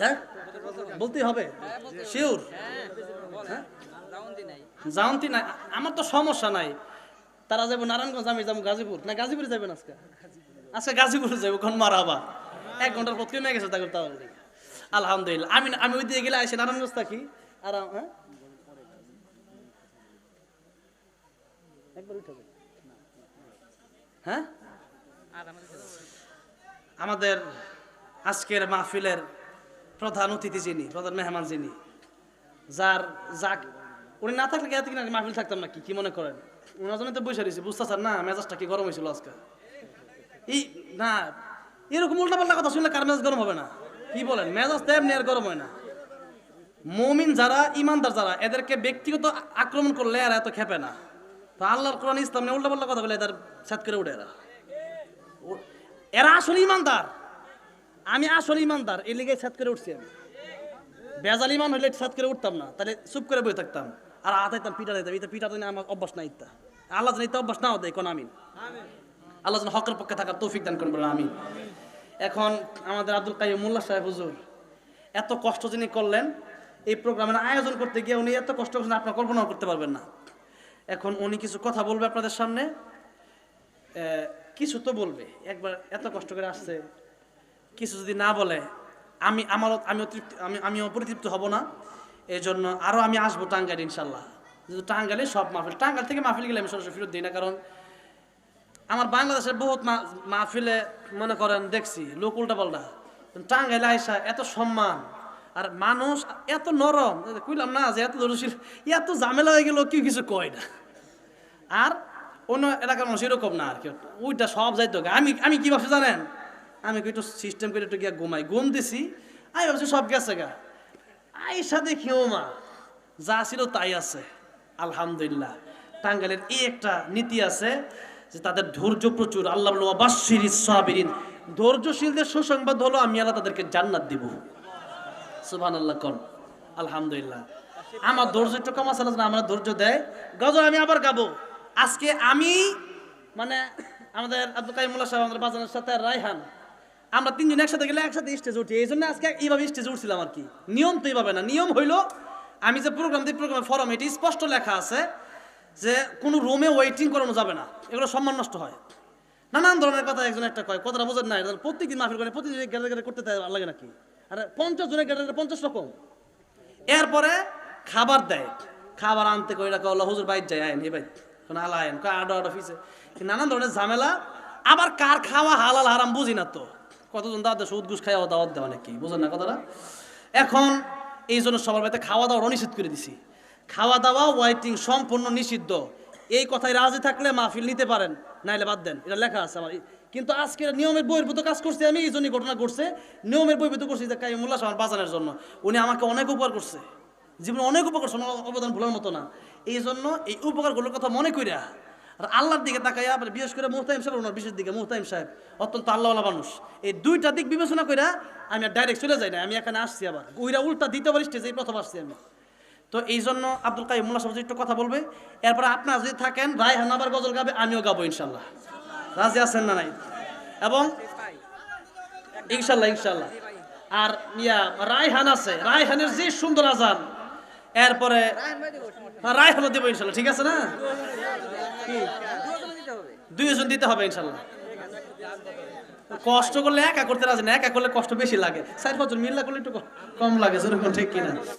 হ্যাঁ বলতেই হবে। শিওর হ্যাঁ? জাউন্তি নাই। আমার তো সমস্যা নাই। তারা যাব নারায়ণগঞ্জ আমি যাব গাজীপুর। না গাজীপুরে যাবেন আজকে? আজকে গাজীপুরে যাব কোন মারাবা এক ঘণ্টার পথ কমে গেছে তাকে তাহলে আলহামদুলিল্লাহ। আমি আমি ওই দিকে গেলে আসি নারায়ণগঞ্জ থাকি। আর হ্যাঁ? একবার হ্যাঁ আমাদের আজকের মাহফিলের প্রধান অতিথি যিনি, প্রধান মেহমান যিনি, যার যাক, উনি না থাকলে এত কিনা মাহফিল থাকতাম নাকি? কি মনে করেন? ওনার জন্য তো বসে রয়েছে, বুঝতেছেন না, মেজাজটা কি গরম হয়েছিল আজকে? এই না, এরকম উল্টাপাল্টা কথা শুনলে কার মেজাজ গরম হবে না? কি বলেন, মেজাজ তো এমনি আর গরম হয় না। মমিন যারা, ইমানদার যারা, এদেরকে ব্যক্তিগত আক্রমণ করলে আর এত খেপে না। তো আল্লাহর কোরআন ইসলাম নিয়ে উল্টাপাল্টা কথা বলে এদের সাত করে উঠে এরা। এরা আসলে ইমানদার। আমি আসলে ইমানদার এই লিগে সাত করে উঠছি আমি। বেজাল ইমান হইলে সাত করে উঠতাম না, তাহলে চুপ করে বসে থাকতাম। আর আতাইতাম পিঠা দিতাম এটা পিঠা দিনে আমার অভ্যাস নাই ইত্যা আল্লাহ যেন অভ্যাস নাও দেয়, কোন আমিন। আল্লাহ যেন হকের পক্ষে থাকার তৌফিক দান করবেন আমি এখন আমাদের আব্দুল কাইম মোল্লা সাহেব হুজুর, এত কষ্ট যিনি করলেন, এই প্রোগ্রামের আয়োজন করতে গিয়ে উনি এত কষ্ট করছেন, আপনার কল্পনাও করতে পারবেন না। এখন উনি কিছু কথা বলবে আপনাদের সামনে। কিছু তো বলবে, একবার এত কষ্ট করে আসছে। কিছু যদি না বলে, আমি আমারও আমি অতৃপ্তি আমি আমিও পরিতৃপ্ত হব না। এই জন্য আরও আমি আসব টাঙ্গাইল ইনশাল্লাহ। যেহেতু টাঙ্গাইলে সব মাহফিল টাঙ্গাইল থেকে মাহফিল গেলে আমি সরাসরি ফেরত দিই না, কারণ আমার বাংলাদেশের বহুত মাহফিলে মনে করেন দেখছি, লোক উল্টা পাল্টা টাঙ্গাইলে আইসা এত সম্মান, আর মানুষ এত নরম কইলাম না যে এত ধরুশীল এত ঝামেলা হয়ে গেল, কেউ কিছু কয় না। আর অন্য এলাকার মানুষ এরকম না আর কি। ওইটা সব যাইতো। আমি আমি কি ভাবছি জানেন? আমি একটু সিস্টেম করে একটু গিয়া ঘুমাই। ঘুম দিছি আমি ভাবছি সব গেছে গা। আইসা দেখি, ও মা, যা ছিল তাই আছে, আলহামদুলিল্লাহ। টাঙ্গাইলের এই একটা নীতি আছে যে তাদের ধৈর্য প্রচুর। আল্লাহ বাশির সাবিরিন। ধৈর্যশীলদের সুসংবাদ হলো, আমি আল্লাহ তাদেরকে জান্নাত দিব। সুবহান আল্লাহ কন। আলহামদুলিল্লাহ। আমার ধৈর্য একটু কম আছে আমার ধৈর্য দেয়। গজল আমি আবার গাবো। আজকে আমি মানে আমাদের আব্দুল কাইমুল্লাহ সাহেব আমাদের বাজানের সাথে রায়হান। আমরা তিনজন একসাথে গেলে একসাথে স্টেজ উঠি। এই জন্য আজকে এইভাবে স্টেজ উঠছিলাম আর কি। নিয়ম তো এইভাবে না। নিয়ম হইল, আমি যে প্রোগ্রাম দিই প্রোগ্রামের ফরম এটি স্পষ্ট লেখা আছে যে কোনো রুমে ওয়েটিং করানো যাবে না। এগুলো সম্মান নষ্ট হয়। নানান ধরনের কথা একজন একটা কয়, কথাটা বোঝেন না প্রত্যেকদিন মাহফিল করে, প্রতিদিন গেটে গেটে করতে লাগে নাকি? আর পঞ্চাশ জনের গেটে পঞ্চাশ রকম। এরপরে খাবার দেয়। খাবার আনতে কই রাখা হলো হুজুর বাইর যায় আইন, এই বাইর। কোন আলা আইন, কয় আডো আডো ফিসে নানান ধরনের ঝামেলা। আবার কার খাওয়া হালাল হারাম বুঝি না তো। কতজন দেয়? সুদ ঘুষ খাওয়া দাওয়াত দেওয়া নাকি বুঝেন না কথাটা? এখন এই জন্য সবার বাড়িতে খাওয়া দাওয়া নিষিদ্ধ করে দিছি। খাওয়া দাওয়া ওয়াইটিং সম্পূর্ণ নিষিদ্ধ। এই কথায় রাজি থাকলে মাহফিল নিতে পারেন, নাইলে বাদ দেন। এটা লেখা আছে আমার। কিন্তু আজকে নিয়মের বহির্ভূত কাজ করছি আমি, এই জন্যই ঘটনা করছে নিয়মের বহির্ভূত করছি যে কাইমুল্লাহ আমার বাজানের জন্য। উনি আমাকে অনেক উপকার করছে। জীবনে অনেক উপকার অবদান ভোলার মতো না। এই জন্য এই উপকারগুলোর কথা মনে কইরা আর আল্লাহর দিকে তাকাইয়া আবার বিশেষ করে মুহতাইম সাহেব ওনার বিশেষ দিকে, মুহতাইম সাহেব অত্যন্ত আল্লাহওয়ালা মানুষ। এই দুইটা দিক বিবেচনা কইরা আমি আর ডাইরেক্ট চলে যাই না আমি এখানে আসছি আবার। ওইরা উল্টা দ্বিতীয়বার স্টেজে প্রথম আসছি আমি। তো এই জন্য আব্দুল কাইম মোল্লা সাহেব একটু কথা বলবে, এরপরে আপনারা যদি থাকেন, রায়হান আবার গজল গাবে, আমিও গাবো ইনশাল্লাহ রাজি আছেন না নাই? এবং ইনশাল্লাহ ইনশাল্লাহ আর ইয়া, রায়হান আছে, রায়হানের যে সুন্দর আজান এরপরে রায় হলো দেবো ইনশাল্লাহ, ঠিক আছে না? দুইজন দিতে হবে ইনশাল্লাহ। কষ্ট করলে একা করতে রাজি না, একা করলে কষ্ট বেশি লাগে। চার পাঁচজন মিল্লা করলে একটু কম লাগে সেরকম ঠিক কিনা।